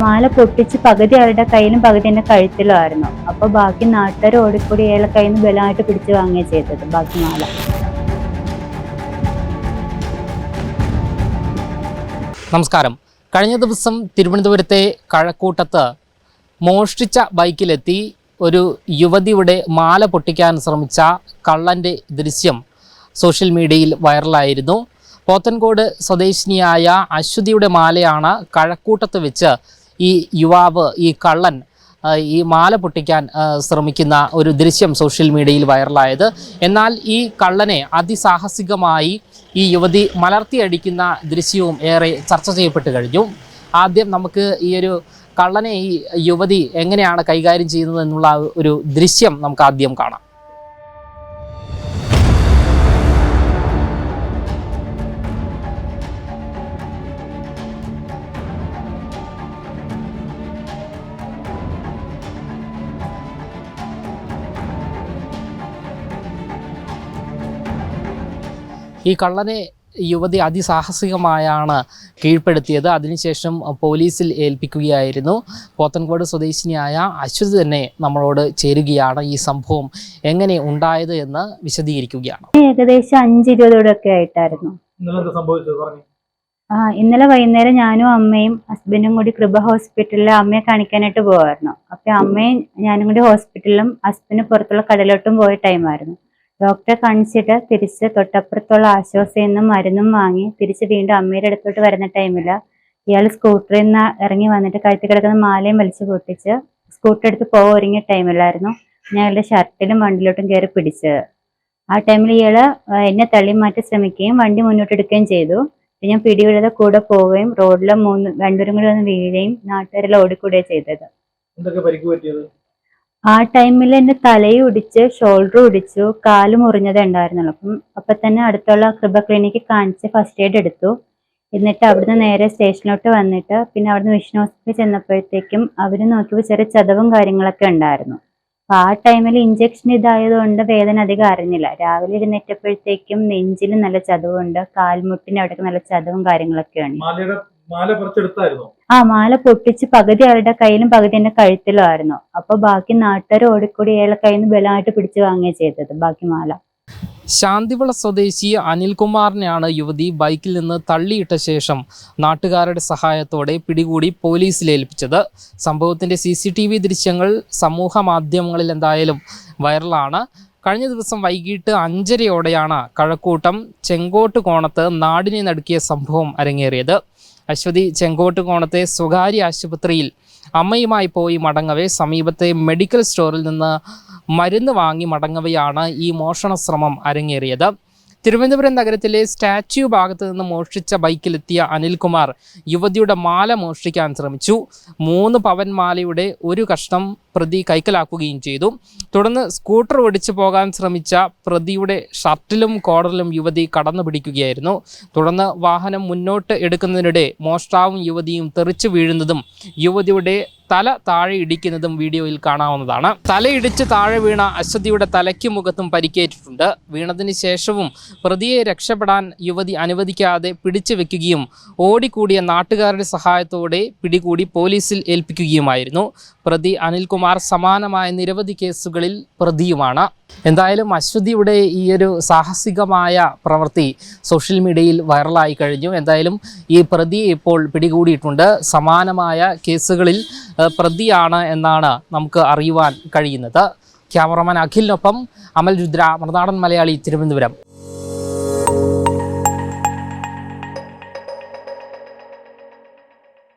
മാല പൊട്ടിച്ച് പകുതി അവരുടെ കയ്യിലും പകുതി എന്റെ കഴുത്തിലുമായിരുന്നു അപ്പൊ ബാക്കി നാട്ടുകാർ ഓടിക്കൂടി അയാളെ കയ്യിൽ നിന്ന് ബലമായിട്ട് പിടിച്ച് വാങ്ങുക ചെയ്തത് ബാക്കി മാല. നമസ്കാരം. കഴിഞ്ഞ ദിവസം തിരുവനന്തപുരത്തെ കഴക്കൂട്ടത്ത് മോഷ്ടിച്ച ബൈക്കിലെത്തി ഒരു യുവതിയുടെ മാല പൊട്ടിക്കാൻ ശ്രമിച്ച കള്ളന്റെ ദൃശ്യം സോഷ്യൽ മീഡിയയിൽ വൈറലായിരുന്നു. പോത്തൻകോട് സ്വദേശിനിയായ അശ്വതിയുടെ മാലയാണ് കഴക്കൂട്ടത്ത് വെച്ച് ഈ യുവാവ് ഈ കള്ളൻ ഈ മാല പൊട്ടിക്കാൻ ശ്രമിക്കുന്ന ഒരു ദൃശ്യം സോഷ്യൽ മീഡിയയിൽ വൈറലായത്. എന്നാൽ ഈ കള്ളനെ അതിസാഹസികമായി ഈ യുവതി മലർത്തിയടിക്കുന്ന ദൃശ്യവും ഏറെ ചർച്ച ചെയ്യപ്പെട്ട് കഴിഞ്ഞു. ആദ്യം നമുക്ക് ഈ ഒരു കള്ളനെ ഈ യുവതി എങ്ങനെയാണ് കൈകാര്യം ചെയ്യുന്നത് എന്നുള്ള ഒരു ദൃശ്യം നമുക്ക് ആദ്യം കാണാം. ഈ കള്ളനെ യുവതി അതിസാഹസികമായാണ് കീഴ്പ്പെടുത്തിയത്. അതിനുശേഷം പോലീസിൽ ഏൽപ്പിക്കുകയായിരുന്നു. പോത്തൻകോട് സ്വദേശിനിയായ അശ്വതി തന്നെ നമ്മളോട് ചേരുകയാണ് ഈ സംഭവം എങ്ങനെ ഉണ്ടായത് എന്ന് വിശദീകരിക്കുകയാണ്. ഏകദേശം അഞ്ച് ഇരുപതോടൊക്കെ ആയിട്ടായിരുന്നു. ആ ഇന്നലെ വൈകുന്നേരം ഞാനും അമ്മയും ഹസ്ബൻഡും കൂടി കൃപ ഹോസ്പിറ്റലിൽ അമ്മയെ കാണിക്കാനായിട്ട് പോവായിരുന്നു. അപ്പൊ അമ്മയും ഞാനും കൂടി ഹോസ്പിറ്റലിലും ഹസ്ബൻഡ് പുറത്തുള്ള കടലോട്ടും പോയ ടൈമായിരുന്നു. ഡോക്ടറെ കാണിച്ചിട്ട് തിരിച്ച് തൊട്ടപ്പുറത്തുള്ള ആശ്വാസയിൽ നിന്നും മരുന്നും വാങ്ങി തിരിച്ച് വീണ്ടും അമ്മയുടെ അടുത്തോട്ട് വരുന്ന ടൈമില്ല ഇയാൾ സ്കൂട്ടറിൽ നിന്ന് ഇറങ്ങി വന്നിട്ട് കഴുത്തി കിടക്കുന്ന മാലയും വലിച്ചു പൊട്ടിച്ച് സ്കൂട്ടർ എടുത്ത് പോകാൻ ഒരുങ്ങിയ ടൈമിലായിരുന്നു ഞാൻ അയാളുടെ ഷർട്ടിലും വണ്ടിയിലോട്ടും കയറി പിടിച്ചത് ആ ടൈമിൽ ഇയാൾ എന്നെ തള്ളി മാറ്റി ശ്രമിക്കുകയും വണ്ടി മുന്നോട്ട് എടുക്കുകയും ചെയ്തു. ഞാൻ പിടിവിടാതെ കൂടെ പോവുകയും റോഡിലെ മൂന്ന് രണ്ടുപേരും കൂടി വന്ന് വീഴുകയും നാട്ടുകാരെല്ലാം ഓടിക്കൂടുകയും ചെയ്തത്. എന്തൊക്കെ പരിക്ക് പറ്റിയത്? ആ ടൈമിൽ തലയും ഒടിച്ച് ഷോൾഡർ ഒടിച്ചു കാലും മുറിഞ്ഞതേ ഉണ്ടായിരുന്നുള്ളൂ. അപ്പം അപ്പൊ തന്നെ അടുത്തുള്ള കൃപ ക്ലിനിക്ക് കാണിച്ച് ഫസ്റ്റ് എയ്ഡ് എടുത്തു. എന്നിട്ട് അവിടുന്ന് നേരെ സ്റ്റേഷനിലോട്ട് വന്നിട്ട് പിന്നെ അവിടുന്ന് വിഷ്ണു ഹോസ്പിറ്റലിൽ ചെന്നപ്പോഴത്തേക്കും അവർ നോക്കിയപ്പോൾ ചെറിയ ചതവും കാര്യങ്ങളൊക്കെ ഉണ്ടായിരുന്നു. അപ്പൊ ആ ടൈമിൽ ഇഞ്ചക്ഷൻ ഇതായതുകൊണ്ട് വേദന അധികം അറിഞ്ഞില്ല. രാവിലെ ഇരുന്നേറ്റപ്പോഴത്തേക്കും നെഞ്ചിൽ നല്ല ചതവുണ്ട് കാൽമുട്ടിന് അവിടെ നല്ല ചതവും കാര്യങ്ങളൊക്കെയാണ് മാല പറിച്ചെടുത്തായിരുന്നോ? ആ മാല പൊട്ടിച്ച് പകുതി അവരുടെ കയ്യിലും പകുതി എന്റെ കഴുത്തിലും ആയിരുന്നു അപ്പൊ ബാക്കി നാട്ടുകാർ ഓടിക്കൂടി അയാളെ കയ്യിൽ നിന്ന് ബലമായിട്ട് പിടിച്ച് വാങ്ങുകയാണ് ചെയ്തത് ബാക്കി മാല. ശാന്തിവിള സ്വദേശി അനിൽകുമാറിനെയാണ് യുവതി ബൈക്കിൽ നിന്ന് തള്ളിയിട്ട ശേഷം നാട്ടുകാരുടെ സഹായത്തോടെ പിടികൂടി പോലീസിൽ ഏൽപ്പിച്ചത്. സംഭവത്തിന്റെ സി സി ടി വി ദൃശ്യങ്ങൾ സമൂഹ മാധ്യമങ്ങളിൽ എന്തായാലും വൈറലാണ്. കഴിഞ്ഞ ദിവസം വൈകിട്ട് അഞ്ചരയോടെയാണ് കഴക്കൂട്ടം ചെങ്കോട്ട് കോണത്ത് നാടിനെ നടുക്കിയ സംഭവം അരങ്ങേറിയത്. അശ്വതി ചെങ്കോട്ട് കോണത്തെ സ്വകാര്യ ആശുപത്രിയിൽ അമ്മയുമായി പോയി മടങ്ങവേ സമീപത്തെ മെഡിക്കൽ സ്റ്റോറിൽ നിന്ന് മരുന്ന് വാങ്ങി മടങ്ങവെയാണ് ഈ മോഷണ ശ്രമം അരങ്ങേറിയത്. തിരുവനന്തപുരം നഗരത്തിലെ സ്റ്റാച്യു ഭാഗത്ത് നിന്ന് മോഷ്ടിച്ച ബൈക്കിലെത്തിയ അനിൽകുമാർ യുവതിയുടെ മാല മോഷ്ടിക്കാൻ ശ്രമിച്ചു. മൂന്ന് പവൻ മാലയുടെ ഒരു കഷ്ണം പ്രതി കൈക്കലാക്കുകയും ചെയ്തു. തുടർന്ന് സ്കൂട്ടർ ഓടിച്ചു പോകാൻ ശ്രമിച്ച പ്രതിയുടെ ഷർട്ടിലും കോളറിലും യുവതി കടന്നു പിടിക്കുകയായിരുന്നു. തുടർന്ന് വാഹനം മുന്നോട്ട് എടുക്കുന്നതിനിടെ മോഷ്ടാവും യുവതിയും തെറിച്ചു വീഴുന്നതും യുവതിയുടെ തല താഴെ ഇടിക്കുന്നതും വീഡിയോയിൽ കാണാവുന്നതാണ്. തലയിടിച്ച് താഴെ വീണ അശ്വതിയുടെ തലയ്ക്കും മുഖത്തും പരിക്കേറ്റിട്ടുണ്ട്. വീണതിന് ശേഷവും പ്രതിയെ രക്ഷപ്പെടാൻ യുവതി അനുവദിക്കാതെ പിടിച്ചു വെക്കുകയും ഓടിക്കൂടിയ നാട്ടുകാരുടെ സഹായത്തോടെ പിടികൂടി പോലീസിൽ ഏൽപ്പിക്കുകയുമായിരുന്നു. പ്രതി അനിൽകുമാർ സമാനമായ നിരവധി കേസുകളിൽ പ്രതിയുമാണ്. എന്തായാലും അശ്വതിയുടെ ഈ ഒരു സാഹസികമായ പ്രവൃത്തി സോഷ്യൽ മീഡിയയിൽ വൈറലായി കഴിഞ്ഞു. എന്തായാലും ഈ പ്രതി ഇപ്പോൾ പിടികൂടിയിട്ടുണ്ട്. സമാനമായ കേസുകളിൽ പ്രതിയാണ് എന്നാണ് നമുക്ക് അറിയുവാൻ കഴിയുന്നത്. ക്യാമറമാൻ അഖിലിനൊപ്പം അമൽ രുദ്ര മൃതാടൻ മലയാളി തിരുവനന്തപുരം.